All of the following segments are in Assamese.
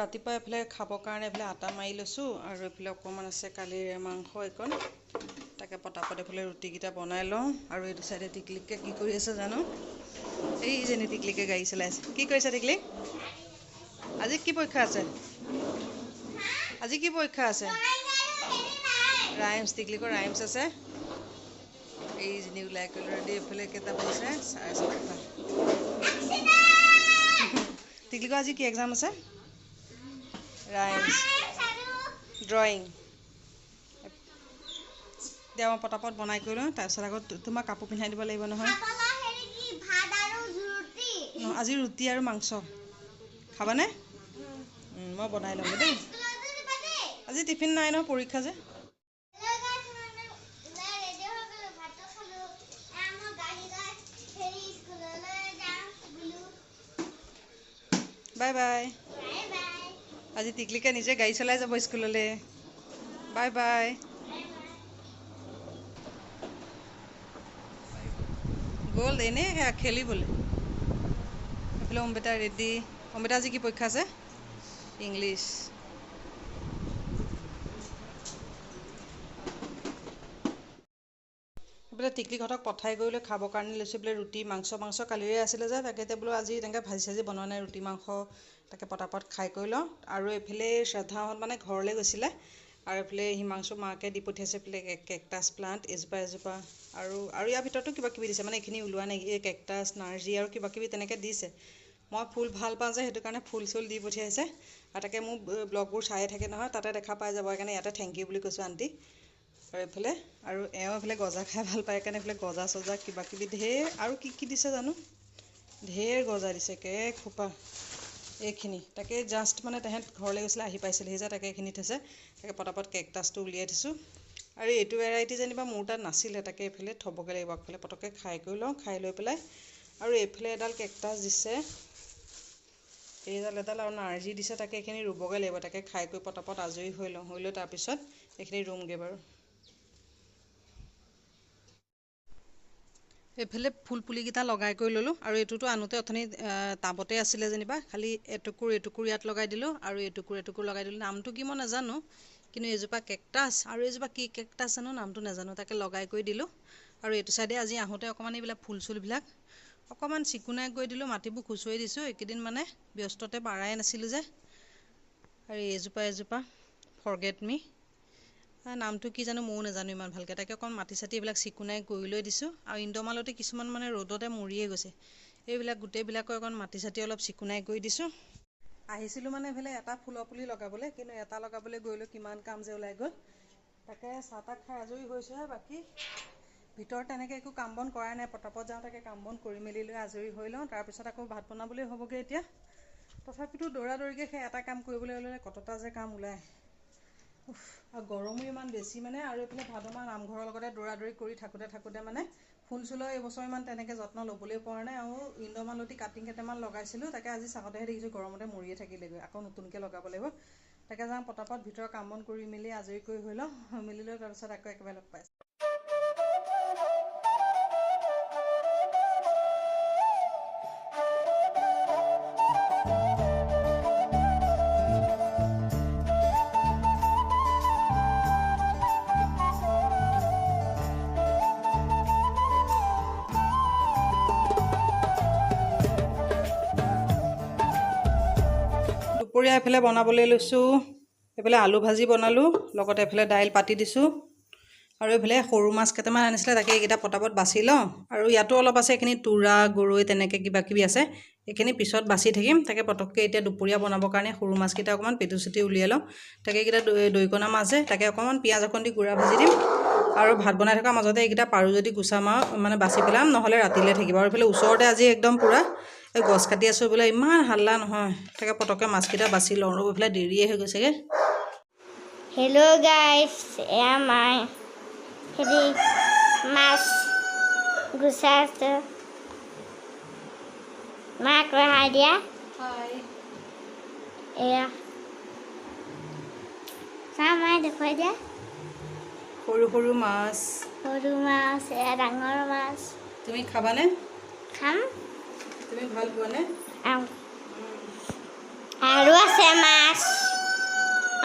ৰাতিপুৱা এইফালে খাবৰ কাৰণে এইফালে আটা মাৰি লৈছোঁ আৰু এইফালে অকণমান আছে কালিৰে মাংস এইকণ। তাকে পটাপট এইফালে ৰুটিকেইটা বনাই লওঁ আৰু এইটো চাইডে টিকলিকে কি কৰি আছে জানো? এইজনী টিকলিকে গাড়ী চলাই আছে। কি কৰিছে টিকলি? আজি কি পৰীক্ষা আছে? আজি কি পৰীক্ষা আছে? ৰাইমছ টিকলিকৰ ৰাইমছ আছে। এইজনী ওলাই কৰি ৰেডি এইফালে কেইটা বাজিছে চাৰে সাতটা টিকলিকৰ আজি কি এক্সাম আছে? ৰাইমছ ড্ৰয়িং এতিয়া মই পটাপট বনাই কৰি লওঁ তাৰপিছত আকৌ তোমাক কাপোৰ পিন্ধাই দিব লাগিব নহয়। আজি ৰুটি আৰু মাংস। খাবানে? মই বনাই ল'ম দেই। আজি টিফিন নাই নহয় পৰীক্ষা যে। Bye bye. আজি টিকলিকে নিজে গাড়ী চলাই যাব স্কুললৈ। Bye bye. গ'ল এনেই খেলিবলৈ। এইফালে অম্বিতা ৰেডি অম্বিতা আজি কি পৰীক্ষা আছে? ইংলিছ। এইফালে টিকলিহঁতক পঠাই কৰি লৈ খাবৰ কাৰণে লৈছোঁ বোলে ৰুটি মাংস মাংস কালিৰে আছিলে যে তাকে বোলো আজি তেনেকৈ ভাজি চাজি বনোৱা নাই ৰুটি মাংস। তাকে পটাপট খাই কৰি লওঁ। আৰু এইফালে শ্ৰদ্ধাহঁত মানে ঘৰলৈ গৈছিলে। আৰু এইফালে হিমাংশু মাকে দি পঠিয়াইছে এইফালে কেকটাছ প্লাণ্ট এজোপা এজোপা। আৰু আৰু ইয়াৰ ভিতৰতো কিবা কিবি দিছে। মানে এইখিনি ওলোৱা নাই। এই কেকটাছ নাৰ্জী আৰু কিবা কিবি তেনেকৈ দিছে। মই ফুল ভাল পাওঁ যে সেইটো কাৰণে ফুল চুল দি পঠিয়াইছে। আৰু তাকে মোৰ ব্লগবোৰ চায়ে থাকে নহয়। তাতে দেখা পাই যাব। সেইকাৰণে ইয়াতে থেংক ইউ বুলি কৈছোঁ আণ্টি। আৰু এইফালে আৰু এওঁ এইফালে গজা খাই ভাল পায়। কাৰণে এইফালে গজা চজা কিবা কিবি ঢেৰ আৰু কি কি দিছে জানো? ঢেৰ গজা দিছে। কেক খোপা। এইখিনি। তাকে জাষ্ট মানে তেহেঁত ঘৰলৈ গৈছিলে আহি পাইছিলেহি যে তাকে এইখিনি থৈছে। তাকে পটাপট কেকটাছটো উলিয়াই থৈছোঁ। আৰু এইটো ভেৰাইটি যেনিবা মোৰ তাত নাছিলে তাকে এইফালে থ'বগৈ লাগিব আগফালে পটককৈ খাই কৰি লওঁ খাই লৈ পেলাই। আৰু এইফালে এডাল কেকটাছ দিছে। এইডাল এডাল আৰু নাৰ্জী দিছে তাকে এইখিনি ৰুবগৈ লাগিব। তাকে খাই কৰি পটাপট আজৰি হৈ লওঁ হৈ লৈ তাৰপিছত এইখিনি ৰুমগৈ বাৰু। এইফালে ফুল পুলিকেইটা লগাই কৰি ল'লোঁ আৰু এইটোতো আনোতে অথনি টাবতে আছিলে যেনিবা খালি এটুকুৰ এটুকুৰ ইয়াত লগাই দিলোঁ আৰু এটুকুৰ এটুকুৰ লগাই দিলোঁ। নামটো কি মই নাজানো কিন্তু এইজোপা কেকটাছ আৰু এইজোপা কি কেকটাছ জানো নামটো নাজানো তাকে লগাই কৰি দিলোঁ। আৰু এইটো চাইডে আজি আহোঁতে অকণমান এইবিলাক ফুল চুলবিলাক অকণমান চিকুণাই কৰি দিলোঁ মাটিবোৰ খুচুৱাই দিছোঁ এইকেইদিন মানে ব্যস্ততে পাৰাই নাছিলোঁ যে। আৰু এইজোপা এজোপা ফৰগেট মি নামটো কি জানো ময়ো নাজানো ইমান ভালকৈ। তাকে অকণ মাটি চাটি এইবিলাক চিকুণাই কৰি লৈ দিছোঁ। আৰু ইণ্ডমালতি কিছুমান মানে ৰ'দতে মৰিয়ে গৈছে। এইবিলাক গোটেইবিলাকৰ অকণ মাটি চাটি অলপ চিকুণাই কৰি দিছোঁ। আহিছিলোঁ মানে এইফালে এটা ফুলৰ পুলি লগাবলৈ কিন্তু এটা লগাবলৈ গৈ লৈ কিমান কাম যে ওলাই গ'ল। তাকে চাহ তাহ খাই আজৰি হৈছোঁহে বাকী। ভিতৰত তেনেকৈ একো কাম বন কৰাই নাই পটাপট যাওঁ তাকে কাম বন কৰি মেলি লৈ আজৰি হৈ লওঁ। তাৰপিছত আকৌ ভাত বনাবলৈ হ'বগৈ এতিয়া। তথাপিতো দৌৰা দৌৰিকৈ সেই এটা কাম কৰিবলৈ হ'লে কতটা যে কাম ওলায়। আৰু গৰমো ইমান বেছি মানে আৰু এইফালে ভাদ মাহ নামঘৰৰ লগতে দৌৰা দৌৰি কৰি থাকোঁতে থাকোঁতে মানে ফুল চুলৰ এইবছৰ ইমান তেনেকৈ যত্ন ল'বলৈ পৰা নাই আৰু ইণ্ডমালতি কাটিং কেইটামান লগাইছিলোঁ তাকে আজি চাওঁতেহে দেখিছোঁ গৰমতে মৰিয়ে থাকিলেগৈ আকৌ নতুনকৈ লগাব লাগিব। তাকে যাওঁ পটাপট ভিতৰৰ কাম বন কৰি মেলি আজৰি কৰি হৈ লওঁ মেলি লৈ তাৰপিছত আকৌ একেবাৰে লগ পাইছোঁ দুপৰীয়া এইফালে বনাবলৈ লৈছোঁ। এইফালে আলু ভাজি বনালোঁ লগতে এইফালে দাইল পাতি দিছোঁ। আৰু এইফালে সৰু মাছ কেইটামান আনিছিলে তাকে এইকেইটা পটাপট বাছি লওঁ। আৰু ইয়াতো অলপ আছে এইখিনি তোৰা গৰৈ তেনেকৈ কিবা কিবি আছে। এইখিনি পিছত বাছি থাকিম। তাকে পটককৈ এতিয়া দুপৰীয়া বনাবৰ কাৰণে সৰু মাছকেইটা অকণমান পেটু চেটু উলিয়াই লওঁ। তাকে এইকেইটা দৈকণা মাছ যে তাকে অকণমান পিঁয়াজ অকণ দি গুড়া ভাজি দিম। আৰু ভাত বনাই থকাৰ মাজতে এইকেইটা পাৰোঁ যদি গুচাম আৰু মানে বাছি পেলাম নহ'লে ৰাতিলৈ থাকিব। আৰু এইফালে ওচৰতে আজি একদম পূৰা এই গছ কাটি আছোঁ বোলে ইমান হাল্লা নহয়। তাকে পটককৈ মাছকেইটা বাছি লওঁ। ৰ'ব এইফালে দেৰিয়ে হৈ গৈছেগৈ। হেল্ল' গাইছ এয়া মাই হেৰি মাছ গুচাই আছোঁ। মাক ৰেহাই দিয়া। এয়া। চাওঁ মায়ে দেখুৱাই দিয়া। সৰু সৰু মাছ। সৰু মাছ এয়া ডাঙৰ মাছ। তুমি খাবানে? খাম। তুমি ভালো পোৱানে? আৰু আছে মাছ।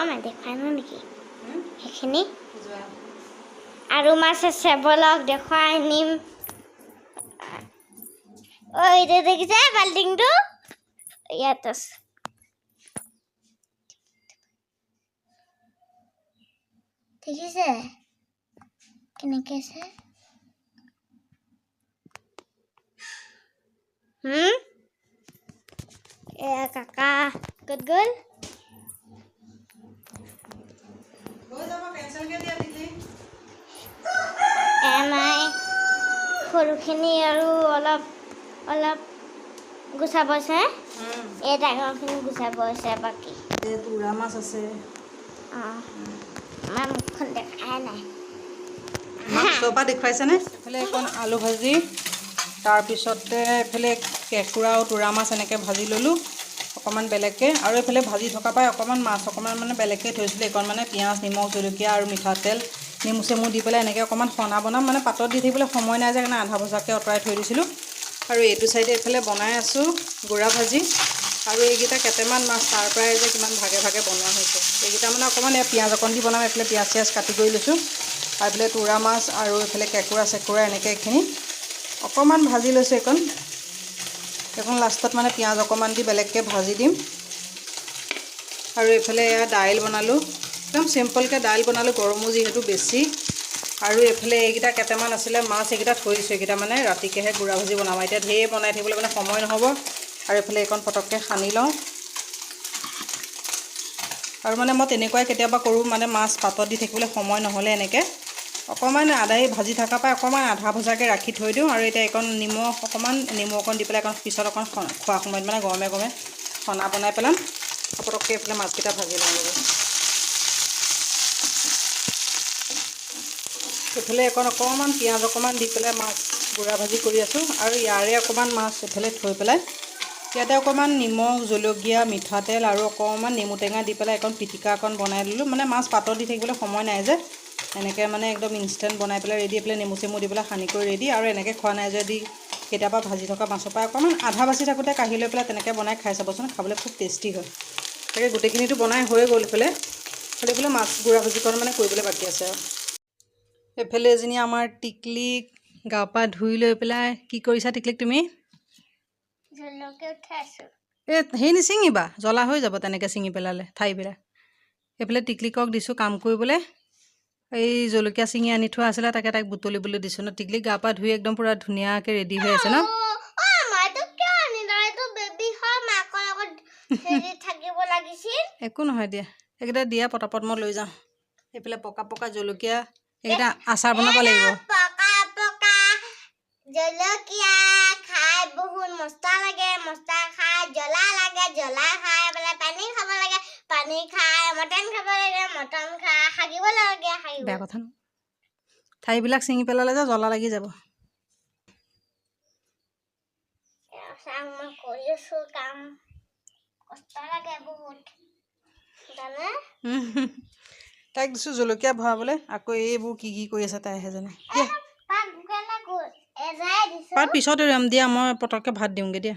আমাৰ দেখুৱাই ন নেকি? সেইখিনি। আৰু মাছ আছে বলক দেখুৱাই নিম ঐ এতিয়া দেখিছে বাল্টিংটো? ইয়াত আছে। দেখিছে? কেনেকে আছে হুম এয়া কাকা ক'ত গ'ল লৈ যাব পেঞ্চিলকে দিয়া টিকলি এয়া নাই সৰুখিনি আৰু অলপ অলপ গুচাব আছে এই ডাঙৰখিনি গুচাব আছে বাকী এই তোৰা মাছ আছে অঁ আমাৰ মুখখন দেখাই নাই মাছৰ পৰা দেখুৱাইছেনে? এইফালে এখন আলু ভাজি, তাৰপিছতে এইফালে কেঁকুৰা আৰু তোৰা মাছ এনেকৈ ভাজি ল'লোঁ, অকণমান বেলেগকৈ। আৰু এইফালে ভাজি থকা পৰাই অকণমান মাছ অকণমান মানে বেলেগকৈ থৈছিলোঁ এইকণ মানে পিঁয়াজ, নিমখ, জলকীয়া আৰু মিঠাতেল নেমু চেমু দি পেলাই এনেকৈ অকণমান সনা বনাম। মানে পাতত দি থাকিবলৈ সময় নাই যে কাৰণে আধা ভজাকৈ আঁতৰাই থৈ দিছিলোঁ। আৰু এইটো চাইডে এইফালে বনাই আছোঁ, গুড়া ভাজি। আৰু এইকেইটা কেইটামান মাছ তাৰ পৰাই যে কিমান ভাগে ভাগে বনোৱা হৈছে। এইকেইটা মানে অকণমান পিঁয়াজ অকণ দি বনাম। এইফালে পিঁয়াজ চিয়াজ কাটি কৰি লৈছোঁ। আৰু এইফালে তোৰা মাছ আৰু এইফালে কেঁকুৰা চেকুৰা এনেকৈ এইখিনি অকণমান ভাজি লৈছোঁ এইকণ। এইখন লাষ্টত মানে পিঁয়াজ অকণমান দি বেলেগকৈ ভাজি দিম। আৰু এইফালে এয়া দাইল বনালোঁ। একদম চিম্পলকৈ দাইল বনালোঁ গৰমো যিহেতু বেছি। আৰু এইফালে এইকেইটা কেইটামান আছিলে মাছ এইকেইটা থৈ দিছোঁ এইকেইটা মানে ৰাতিকৈহে গুড়া ভাজি বনাম। এতিয়া ঢেৰ বনাই থাকিবলৈ মানে সময় নহ'ব। আৰু এইফালে এইকণ পটককৈ সানি লওঁ। আৰু মানে মই তেনেকুৱাই কেতিয়াবা কৰোঁ মানে মাছ পাতত দি থাকিবলৈ সময় নহ'লে এনেকৈ। অকণমান আদা ভাজি থকা পৰা অকণমান আধা ভজাকৈ ৰাখি থৈ দিওঁ আৰু এতিয়া এইকণ নিমখ অকণমান নেমু অকণ দি পেলাই অকণ পিছত অকণ খোৱা সময়ত মানে গৰমে গৰমে সনা বনাই পেলাম। পটককৈ এইফালে মাছকেইটা ভাজি লওঁ এইফালে অকণ অকণমান পিঁয়াজ অকণমান দি পেলাই মাছ গুড়া ভাজি কৰি আছোঁ আৰু ইয়াৰে অকণমান মাছ এইফালে থৈ পেলাই ইয়াতে অকণমান নিমখ জলকীয়া মিঠাতেল আৰু অকণমান নেমু টেঙা দি পেলাই অকণ পিটিকা অকণ বনাই দিলোঁ মানে মাছ পাতত দি থাকিবলৈ সময় নাই যে। এনেকৈ মানে একদম ইনষ্টেণ্ট বনাই পেলাই ৰেডি পেলাই নেমু চেমু দি পেলাই সানি কৰি ৰেডি আৰু এনেকৈ খোৱা নাই যদি কেতিয়াবা ভাজি থকা মাছৰ পৰা অকণমান আধা বাচি থাকোঁতে কাঢ়ি লৈ পেলাই তেনেকৈ বনাই খাই চাবচোন খাবলৈ খুব টেষ্টি হয়। তাকে গোটেইখিনিতো বনাই হৈ গ'ল এইফালে। খালি এইফালে মাছ গুড়া ভাজিকণ মানে কৰিবলৈ বাকী আছে আৰু। এইফালে এজনী আমাৰ টিকলিক গা পা ধুই লৈ পেলাই কি কৰিছা টিকলিক তুমি? এই সেই নিচিঙিবা জ্বলা হৈ যাব তেনেকৈ ছিঙি পেলালে ঠাইবিলাক এইফালে টিকলিকক দিছোঁ কাম কৰিবলৈ। এই জলকীয়া ছিঙি আনি থোৱা আছিলে তাকে তাইক বুটলিবলৈ দিছোঁ ন। টিকলিক গা পা ধুই একদম পূৰা ধুনীয়াকৈ ৰেডি হৈ আছে ন। একো নহয় দিয়া এইকেইটা দিয়া পটাপট মই লৈ যাওঁ। এইফালে পকা পকা জলকীয়া এইকেইটা আচাৰ বনাব লাগিব। জলকীয়া খাই বহুত মস্তা লাগে মস্তা খাই জ্বলা লাগে জ্বলা খাই পেলাই পানী খাব লাগে পানী খাই মটন খাব লাগে মটন খাই হাগিব লাগে হাগিব। বেয়া কথা ন। ঠাইবিলাক ছিঙি পেলালে যে জ্বলা লাগি যাব। চাং মই কৰি আছো কাম। কষ্ট লাগে বহুত জানে? তাইক দিছোঁ জলকীয়া ভৰাবলৈ আকৌ এইবোৰ কি কি কৰি আছে তাইহে জানে পাত পিছত এৰাম দিয়া মই পটককৈ ভাত দিওঁগৈ দিয়া।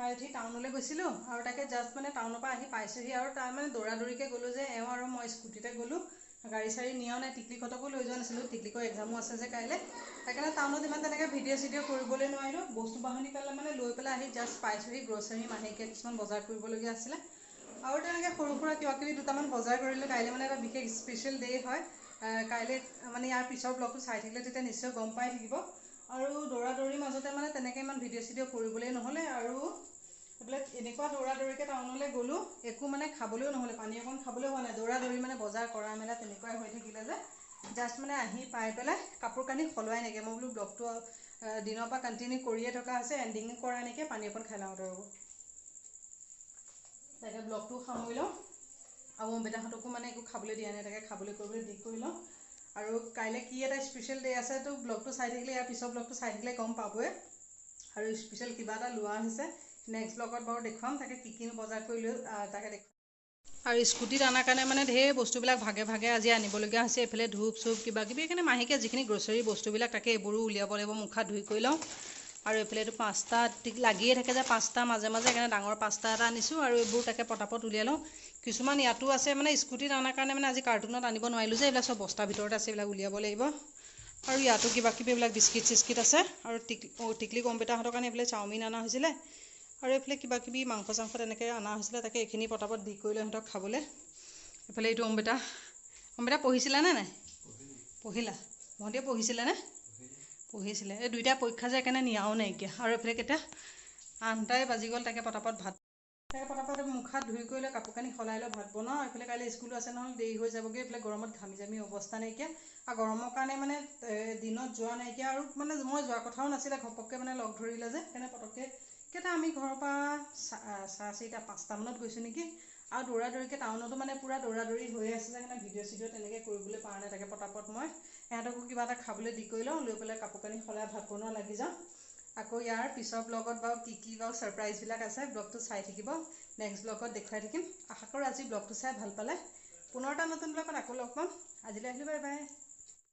খাই উঠি টাউনলৈ গৈছিলোঁ আৰু তাকে জাষ্ট মানে টাউনৰ পৰা আহি পাইছোঁহি আৰু তাৰ মানে দৌৰা দৌৰিকৈ গ'লোঁ যে এওঁ আৰু মই স্কুটিতে গ'লোঁ। গাড়ী চাড়ী নিয়াও নাই টিকলিকতকো লৈ যোৱা নাছিলোঁ টিকলিকৰ এক্সামো আছে যে কাইলৈ। সেইকাৰণে টাউনত ইমান তেনেকৈ ভিডিঅ' চিডিঅ' কৰিবলৈ নোৱাৰিলোঁ বস্তু বাহনি পেলাই মানে লৈ পেলাই আহি জাষ্ট পাইছোঁহি গ্ৰ'চাৰী মাহেকীয়া কিছুমান বজাৰ কৰিবলগীয়া আছিলে। আৰু তেনেকৈ সৰু সুৰা কিবা কিবি দুটামান বজাৰ কৰিলোঁ কাইলৈ মানে এটা বিশেষ স্পেচিয়েল ডে' হয়। কাইলৈ মানে ইয়াৰ পিছৰ ব্লগটো চাই থাকিলে তেতিয়া নিশ্চয় গম পাই থাকিব। আৰু দৌৰা দৌৰিৰ মাজতে মানে তেনেকৈ ইমান ভিডিঅ' চিডিঅ' কৰিবলৈ নহ'লে আৰু এইফালে এনেকুৱা দৌৰা দৌৰিকৈ টাউনলৈ গ'লোঁ একো মানে খাবলৈও নহ'লে পানী অকণ খাবলৈও হোৱা নাই। দৌৰা দৌৰি মানে বজাৰ কৰা মেলা তেনেকুৱাই হৈ থাকিলে যে জাষ্ট মানে আহি পাই পেলাই কাপোৰ কানি সলোৱাই নাইকিয়া মই বোলো ব্লগটো দিনৰ পৰা কণ্টিনিউ কৰিয়ে থকা হৈছে এণ্ডিং কৰা নেকি পানী অকণ খাই লওঁতে ৰ'ব তাকে ব্লগটো সামৰি লওঁ। আৰু অম্বিতাহঁতকো মানে একো খাবলৈ দিয়া নাই তাকে খাবলৈ কৰিবলৈ দি কৰি লওঁ। আৰু কাইলৈ কি এটা স্পেচিয়েল ডে' আছে তো ব্লগটো চাই থাকিলে ইয়াৰ পিছৰ ব্লগটো চাই থাকিলে গম পাবই। আৰু স্পেচিয়েল কিবা এটা লোৱা হৈছে নেক্সট ব্লগত বাৰু দেখুৱাম তাকে কি কিনো বজাৰ কৰি লৈ আহ, তাকে দেখুৱাম। আৰু স্কুটিত অনাৰ কাৰণে মানে ঢেৰ বস্তুবিলাক ভাগে ভাগে আজি আনিবলগীয়া হৈছে এইফালে ধূপ চুপ কিবা কিবি এইখিনি মাহেকীয়া যিখিনি গ্ৰ'চাৰী বস্তুবিলাক তাকে এইবোৰো উলিয়াব লাগিব মুখ ধুই কৰি লওঁ। আৰু এইফালে এইটো পাঁচটা লাগিয়ে থাকে যে পাঁচটা মাজে মাজে সেইকাৰণে ডাঙৰ পাঁচটা এটা আনিছোঁ আৰু এইবোৰ তাকে পটাপট উলিয়াই লওঁ। কিছুমান ইয়াতো আছে মানে স্কুটিত অনাৰ কাৰণে মানে আজি কাৰ্টুনত আনিব নোৱাৰিলোঁ যে এইবিলাক চব বস্তাৰ ভিতৰত আছে এইবিলাক উলিয়াব লাগিব। আৰু ইয়াতো কিবা কিবি এইবিলাক বিস্কিট চিস্কিট আছে আৰু টিক টিকলি কম্পিউটাৰহঁতৰ কাৰণে এইফালে চাওমিন অনা হৈছিলে। আৰু এইফালে কিবা কিবি মাংস চাংস তেনেকৈ অনা হৈছিলে তাকে এইখিনি পটাপট দি কৰি লৈ সিহঁতক খাবলৈ। এইফালে এইটো অম্বিতা অম্বিতা পঢ়িছিলানে নাই? পঢ়িলা। ভণ্টিয়ে পঢ়িছিলেনে পঢ়িছিলে। এই দুইটা পৰীক্ষা যে সেইকাৰণে নিয়াও নাইকিয়া। আৰু এইফালে কেতিয়া? আঠটাই বাজি গ'ল তাকে পটাপট ভাত তাকে পটাপট মুখ হাত ধুই কৰি লৈ কাপোৰ কানি সলাই লৈ ভাত বনাওঁ। এইফালে কাইলৈ স্কুলো আছে নহ'লে দেৰি হৈ যাবগৈ। এইফালে গৰমত ঘামি জামি অৱস্থা নাইকিয়া। আৰু গৰমৰ কাৰণে মানে দিনত যোৱা নাইকিয়া। আৰু মানে মই যোৱা কথাও নাছিলে ঘপককৈ মানে লগ ধৰিলে যে সেইকাৰণে পটককৈ কেইটা আমি ঘৰৰ পৰা চা- আহ, চাৰে চাৰিটা পাঁচটামানত গৈছোঁ নেকি? আৰু দৌৰা দৌৰিকৈ টাউনতো মানে পূৰা দৌৰা দৌৰি হৈ আছে যে ভিডিঅ' চিডিঅ' তেনেকৈ কৰিবলৈ পৰা নাই তাকে পটাপট মই। সিহঁতকো কিবা এটা খাবলৈ দি কৰি লওঁ লৈ পেলাই কাপোৰ কানি সলাই ভাত বনোৱা লাগি যাওঁ। আকৌ ইয়াৰ পিছৰ ব্লগত বাৰু কি কি বাৰু ছাৰপ্ৰাইজবিলাক আছে ব্লগটো চাই থাকিব। নেক্সট ব্লগত দেখুৱাই থাকিম। আশা কৰোঁ আজি ব্লগটো চাই ভাল পালে। পুনৰ এটা নতুন ব্লগত আকৌ লগ পাম। আজিলৈ আহিলোঁ বাই বাই